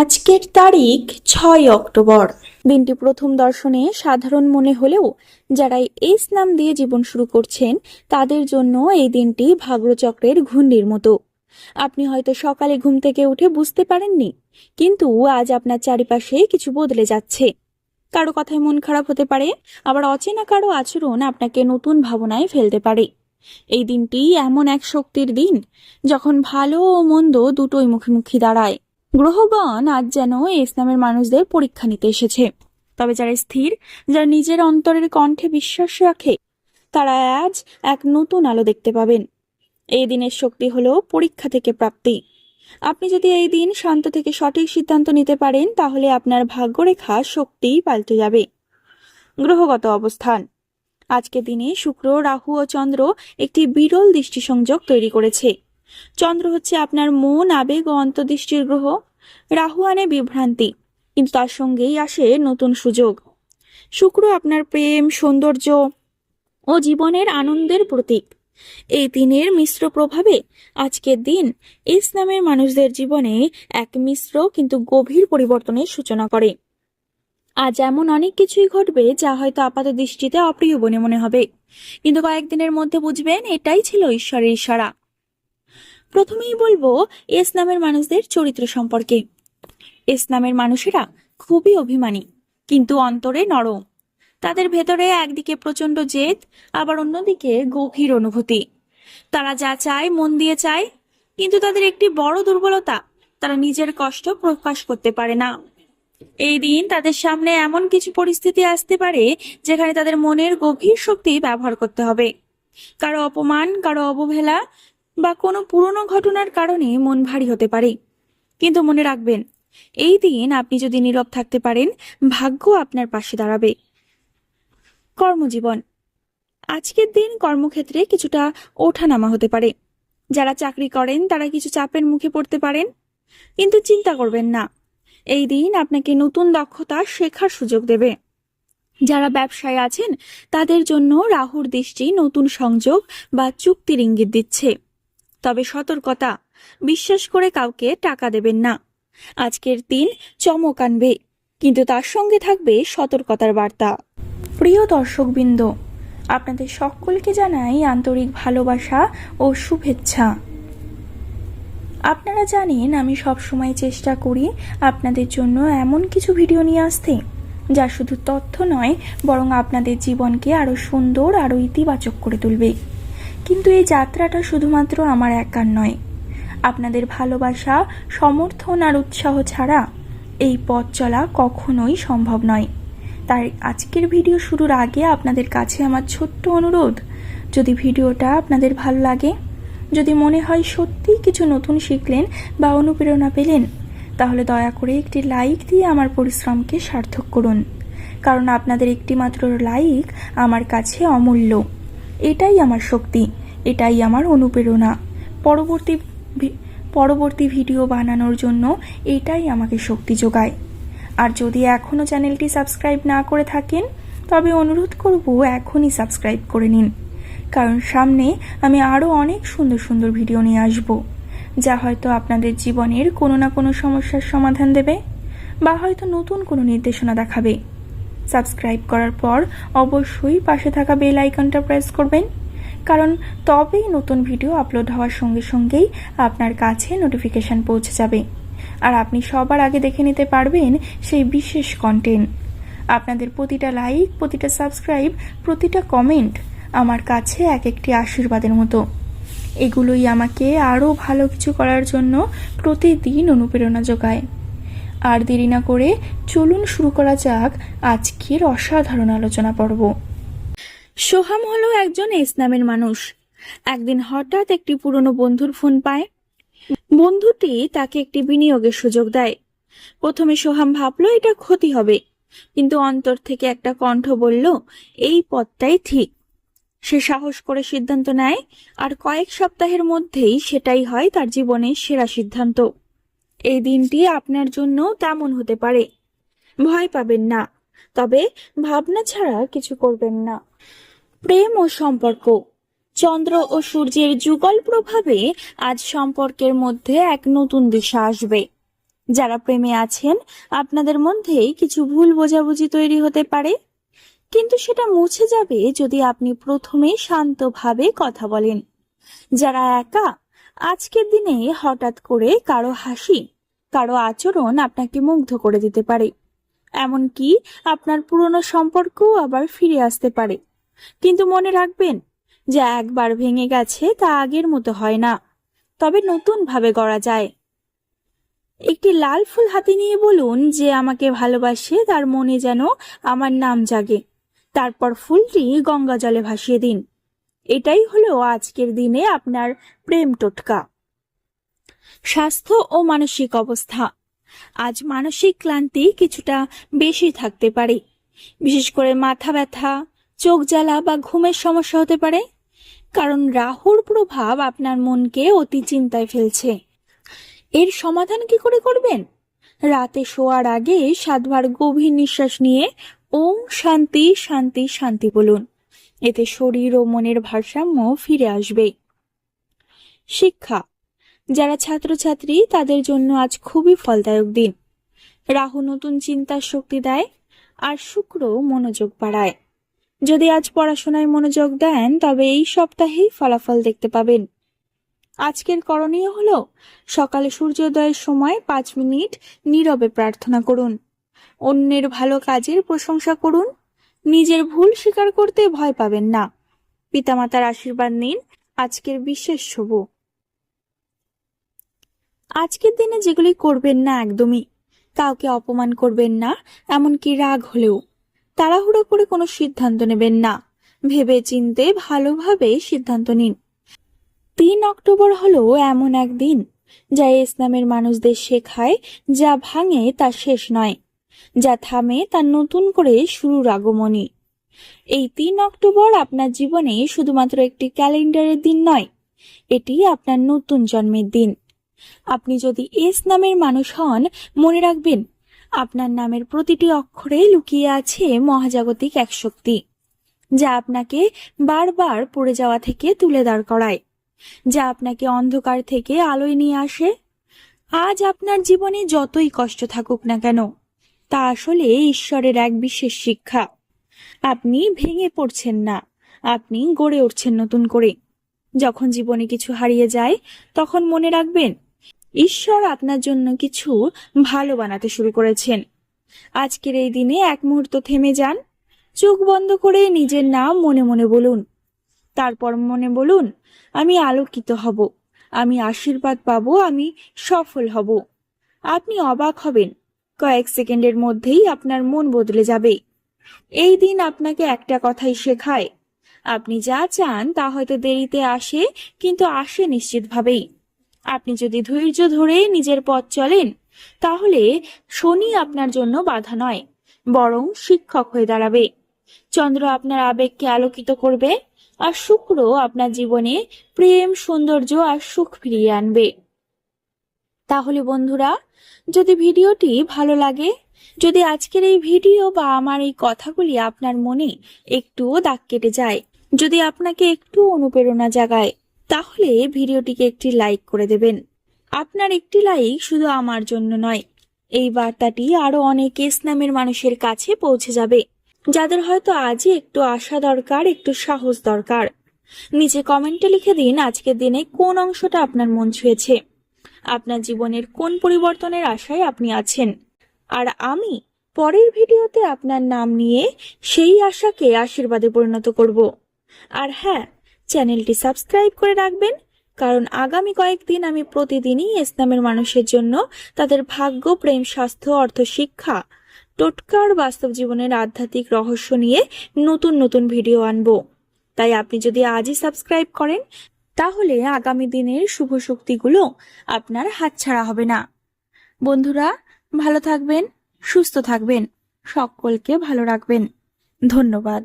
আজকের তারিখ ছয় অক্টোবর। দিনটি প্রথম দর্শনে সাধারণ মনে হলেও যারা এই নাম দিয়ে জীবন শুরু করছেন, তাদের জন্য এই দিনটি ভাগ্যচক্রের ঘূর্ণির মতো। আপনি হয়তো সকালে ঘুম থেকে উঠে বুঝতে পারেননি, কিন্তু আজ আপনার চারিপাশে কিছু বদলে যাচ্ছে। কারও কথায় মন খারাপ হতে পারে, আবার অচেনা কারও আচরণ আপনাকে নতুন ভাবনায় ফেলতে পারে। এই দিনটি এমন এক শক্তির দিন, যখন ভালো ও মন্দ দুটোই মুখোমুখি দাঁড়ায়। গ্রহগণ আজ যেন ইসলামের মানুষদের পরীক্ষা নিতে এসেছে। তবে যারা স্থির, যারা নিজের অন্তরের কণ্ঠে বিশ্বাস রাখে, তারা আজ এক নতুন আলো দেখতে পাবেন। এই দিনের শক্তি হলো পরীক্ষা থেকে প্রাপ্তি। আপনি যদি এই দিন শান্ত থেকে সঠিক সিদ্ধান্ত নিতে পারেন, তাহলে আপনার ভাগ্যরেখা শক্তি পাল্টে যাবে। গ্রহগত অবস্থান। আজকের দিনে শুক্র, রাহু ও চন্দ্র একটি বিরল দৃষ্টি সংযোগ তৈরি করেছে। চন্দ্র হচ্ছে আপনার মন, আবেগ ও অন্তদৃষ্টির গ্রহ। রাহু আনে বিভ্রান্তি, কিন্তু তার সঙ্গেই আসে নতুন সুযোগ। শুক্র আপনার প্রেম, সৌন্দর্য ও জীবনের আনন্দের প্রতীক। এই দিনের মিশ্র প্রভাবে আজকের দিন ইসলামের মানুষদের জীবনে এক মিশ্র কিন্তু গভীর পরিবর্তনের সূচনা করে। আজ এমন অনেক কিছুই ঘটবে যা হয়তো আপাত দৃষ্টিতে অপ্রিয় বলে মনে হবে। কিন্তু কয়েকদিনের মধ্যে বুঝবেন, এটাই ছিল ঈশ্বরের ইশারা। প্রথমেই বলব ইসলামের মানুষদের চরিত্র সম্পর্কে। ইসলামের মানুষেরা খুবই অভিমানী, কিন্তু অন্তরে নরম। তাদের ভেতরে একদিকে প্রচণ্ড জেদ, আবার অন্যদিকে গভীর অনুভূতি। তারা যা চায় মন দিয়ে চায়, কিন্তু তাদের একটি বড় দুর্বলতা, তারা নিজের কষ্ট প্রকাশ করতে পারে না। এই দিন তাদের সামনে এমন কিছু পরিস্থিতি আসতে পারে, যেখানে তাদের মনের গভীর শক্তি ব্যবহার করতে হবে। কারও অপমান, কারও অবহেলা বা কোনো পুরনো ঘটনার কারণে মন ভারী হতে পারে। কিন্তু মনে রাখবেন, এই দিন আপনি যদি নীরব থাকতে পারেন, ভাগ্য আপনার পাশে দাঁড়াবে। কর্মজীবন। আজকের দিন কর্মক্ষেত্রে কিছুটা ওঠানামা হতে পারে। যারা চাকরি করেন, তারা কিছু চাপের মুখে পড়তে পারেন। কিন্তু চিন্তা করবেন না, এই দিন আপনাকে নতুন দক্ষতা শেখার সুযোগ দেবে। যারা ব্যবসায় আছেন, তাদের জন্য রাহুর দৃষ্টি নতুন সংযোগ বা চুক্তির ইঙ্গিত দিচ্ছে। তবে সতর্কতা। বিশ্বাস করে কাউকে টাকা দেবেন না। আজকের দিন চমক আনবে, কিন্তু তার সঙ্গে থাকবে সতর্কতার বার্তা। প্রিয় দর্শকবৃন্দ, আপনাদের সকলকে জানাই আন্তরিক ভালোবাসা ও শুভেচ্ছা। আপনারা জানেন, আমি সবসময় চেষ্টা করি আপনাদের জন্য এমন কিছু ভিডিও নিয়ে আসতে, যা শুধু তথ্য নয়, বরং আপনাদের জীবনকে আরও সুন্দর আরও ইতিবাচক করে তুলবে। কিন্তু এই যাত্রাটা শুধুমাত্র আমার একার নয়। আপনাদের ভালোবাসা, সমর্থন আর উৎসাহ ছাড়া এই পথ চলা কখনোই সম্ভব নয়। তাই আজকের ভিডিও শুরুর আগে আপনাদের কাছে আমার ছোট্ট অনুরোধ, যদি ভিডিওটা আপনাদের ভালো লাগে, যদি মনে হয় সত্যিই কিছু নতুন শিখলেন বা অনুপ্রেরণা পেলেন, তাহলে দয়া করে একটি লাইক দিয়ে আমার পরিশ্রমকে সার্থক করুন। কারণ আপনাদের একটি মাত্র লাইক আমার কাছে অমূল্য। এটাই আমার শক্তি, এটাই আমার অনুপ্রেরণা। পরবর্তী পরবর্তী ভিডিও বানানোর জন্য এটাই আমাকে শক্তি যোগায়। আর যদি এখনও চ্যানেলটি সাবস্ক্রাইব না করে থাকেন, তবে অনুরোধ করব এখনই সাবস্ক্রাইব করে নিন। কারণ সামনে আমি আরও অনেক সুন্দর সুন্দর ভিডিও নিয়ে আসব, যা হয়তো আপনাদের জীবনের কোনো না কোনো সমস্যার সমাধান দেবে, বা হয়তো নতুন কোনো নির্দেশনা দেখাবে। সাবস্ক্রাইব করার পর অবশ্যই পাশে থাকা বেল আইকনটা প্রেস করবেন। কারণ তবেই নতুন ভিডিও আপলোড হওয়ার সঙ্গে সঙ্গেই আপনার কাছে নোটিফিকেশান পৌঁছে যাবে। আর আপনি সবার আগে দেখে নিতে পারবেন সেই বিশেষ কন্টেন্ট আপনাদের প্রতিটা লাইক প্রতিটা সাবস্ক্রাইব প্রতিটা কমেন্ট আমার কাছে এক একটি আশীর্বাদের মতো। এগুলোই আমাকে আরও ভালো কিছু করার জন্য প্রতিদিন অনুপ্রেরণা যোগায়। আর দেরি না করে চলুন শুরু করা যাক আজকের অসাধারণ আলোচনা পর্ব। সোহাম হলো একজন ইসলামের মানুষ। একদিন হঠাৎ একটি পুরনো বন্ধুর ফোন পায়। বন্ধুটি তাকে একটি বিনিয়োগের সুযোগ দেয়। প্রথমে সোহাম ভাবলো, এটা ক্ষতি হবে। কিন্তু অন্তর থেকে একটা কণ্ঠ বলল, এই পথটাই ঠিক। সে সাহস করে সিদ্ধান্ত নেয়, আর কয়েক সপ্তাহের মধ্যেই সেটাই হয় তার জীবনের সেরা সিদ্ধান্ত। এই দিনটি আপনার জন্য তেমন হতে পারে। ভয় পাবেন না। তবে ভাবনা ছাড়া কিছু করবেন না। প্রেম ও সম্পর্ক। চন্দ্র ও সূর্যের যুগল প্রভাবে আজ সম্পর্কের মধ্যে এক নতুন দিশা আসবে। যারা প্রেমে আছেন, আপনাদের মধ্যেই কিছু ভুল বোঝাবুঝি তৈরি হতে পারে। কিন্তু সেটা মুছে যাবে যদি আপনি প্রথমে শান্তভাবে কথা বলেন। যারা একা আজকের দিনে হঠাৎ করে কারও হাসি, কারও আচরণ আপনাকে মুগ্ধ করে দিতে পারে। এমনকি আপনার পুরনো সম্পর্কও আবার ফিরে আসতে পারে। কিন্তু মনে রাখবেন, যে একবার ভেঙে গেছে তা আগের মতো হয় না। তবে নতুন ভাবে গড়া যায়। একটি লাল ফুল হাতে নিয়ে বলুন যে আমাকে ভালোবাসে, তার মনে যেন আমার নাম জাগে। তারপর ফুলটি গঙ্গা জলে ভাসিয়ে দিন। এটাই হলো আজকের দিনে আপনার প্রেম টোটকা। স্বাস্থ্য ও মানসিক অবস্থা। আজ মানসিক ক্লান্তি কিছুটা বেশি থাকতে পারে। বিশেষ করে মাথা ব্যথা, চোখ জ্বালা বা ঘুমের সমস্যা হতে পারে। কারণ রাহুর প্রভাব আপনার মনকে অতি চিন্তায় ফেলছে। এর সমাধান কি করে করবেন? রাতে শোয়ার আগে সাতবার গভীর নিঃশ্বাস নিয়ে ওম শান্তি শান্তি শান্তি বলুন। এতে শরীর ও মনের ভারসাম্য ফিরে আসবে। শিক্ষা। যারা ছাত্রছাত্রী, তাদের জন্য আজ খুবই ফলদায়ক দিন। রাহু নতুন চিন্তার শক্তি দেয় আর শুক্র মনোযোগ বাড়ায়। যদি আজ পড়াশোনায় মনোযোগ দেন, তবে এই সপ্তাহেই ফলাফল দেখতে পাবেন। আজকের করণীয় হলো, সকালে সূর্যোদয়ের সময় পাঁচ মিনিট নীরবে প্রার্থনা করুন। অন্যের ভালো কাজের প্রশংসা করুন নিজের ভুল স্বীকার করতে ভয় পাবেন না। পিতামাতার আশীর্বাদ নিন। আজকের বিশেষ শুভ। আজকের দিনে যেগুলি করবেন না একদমই, কাউকে অপমান করবেন না, এমনকি রাগ হলেও। তাড়াহুড়ো করে কোনো সিদ্ধান্ত নেবেন না। ভেবে চিনতে ভালোভাবে সিদ্ধান্ত নিন। তিন অক্টোবর হলো এমন এক দিন, যা ইসলামের মানুষদের শেখায়, যা ভাঙে তা শেষ নয়। যা থামে তার নতুন করে শুরুর আগমনী। এই তিন অক্টোবর আপনার জীবনে শুধুমাত্র একটি ক্যালেন্ডারের দিন নয়, এটি আপনার নতুন জন্মের দিন। আপনি যদি এস নামের মানুষ হন, মনে রাখবেন, আপনার নামের প্রতিটি অক্ষরে লুকিয়ে আছে মহাজাগতিক এক শক্তি, যা আপনাকে বারবার পড়ে যাওয়া থেকে তুলে দাঁড় করায়, যা আপনাকে অন্ধকার থেকে আলোয় নিয়ে আসে। আজ আপনার জীবনে যতই কষ্ট থাকুক না কেন তা আসলে ঈশ্বরের এক বিশেষ শিক্ষা। আপনি ভেঙে পড়ছেন না, আপনি গড়ে উঠছেন নতুন করে। যখন জীবনে কিছু হারিয়ে যায়, তখন মনে রাখবেন, ঈশ্বর আপনার জন্য কিছু ভালো বানাতে শুরু করেছেন। আজকের এই দিনে এক মুহূর্ত থেমে যান, চোখ বন্ধ করে নিজের নাম মনে মনে বলুন। তারপর মনে বলুন, আমি আলোকিত হব, আমি আশীর্বাদ পাব, আমি সফল হব। আপনি অবাক হবেন কয়েক সেকেন্ডের মধ্যেই আপনার মন বদলে যাবে। এই দিন আপনাকে একটা কথাই শেখায়। আপনি যা চান তা হয়তো দেরিতে আসে, কিন্তু আসে নিশ্চিতভাবেই। আপনি যদি ধৈর্য ধরে নিজের পথ চলেন, তাহলে শনি আপনার জন্য বাধা নয়, বরং শিক্ষক হয়ে দাঁড়াবে। চন্দ্র আপনার আবেগকে আলোকিত করবে, আর শুক্র আপনার জীবনে প্রেম, সৌন্দর্য আর সুখ ফিরিয়ে আনবে। তাহলে বন্ধুরা, যদি ভিডিওটি ভালো লাগে, যদি আজকের এই ভিডিও বা আমার এই কথাগুলি আপনার মনে একটুও দাগ কেটে যায়, যদি আপনাকে একটু অনুপ্রেরণা জাগায়, তাহলে ভিডিওটিকে একটি লাইক করে দেবেন। আপনার একটি লাইক শুধু আমার জন্য নয়, এই বার্তাটি আরও অনেক ইসলামের মানুষের কাছে পৌঁছে যাবে, যাদের হয়তো আজই একটু আশা দরকার, একটু সাহস দরকার। নিচে কমেন্টে লিখে দিন আজকের দিনে কোন অংশটা আপনার মন ছুঁয়েছে। আপনার জীবনের কোন পরিবর্তনের আশায় আপনি আছেন? আর আমি পরের ভিডিওতে আপনার নাম নিয়ে সেই আশাকে আশীর্বাদে পরিণত করব। আর হ্যাঁ চ্যানেলটি সাবস্ক্রাইব করে রাখবেন, কারণ আগামী কয়েকদিন আমি প্রতিদিনই ইসলামের মানুষের জন্য তাদের ভাগ্য, প্রেম, স্বাস্থ্য, অর্থ, শিক্ষা, টোটকার বাস্তব জীবনের আধ্যাত্মিক রহস্য নিয়ে নতুন নতুন ভিডিও আনব। তাই আপনি যদি আজই সাবস্ক্রাইব করেন তাহলে আগামী দিনের শুভ শক্তিগুলো আপনার হাতছাড়া হবে না। বন্ধুরা, ভালো থাকবেন, সুস্থ থাকবেন, সকলকে ভালো রাখবেন। ধন্যবাদ।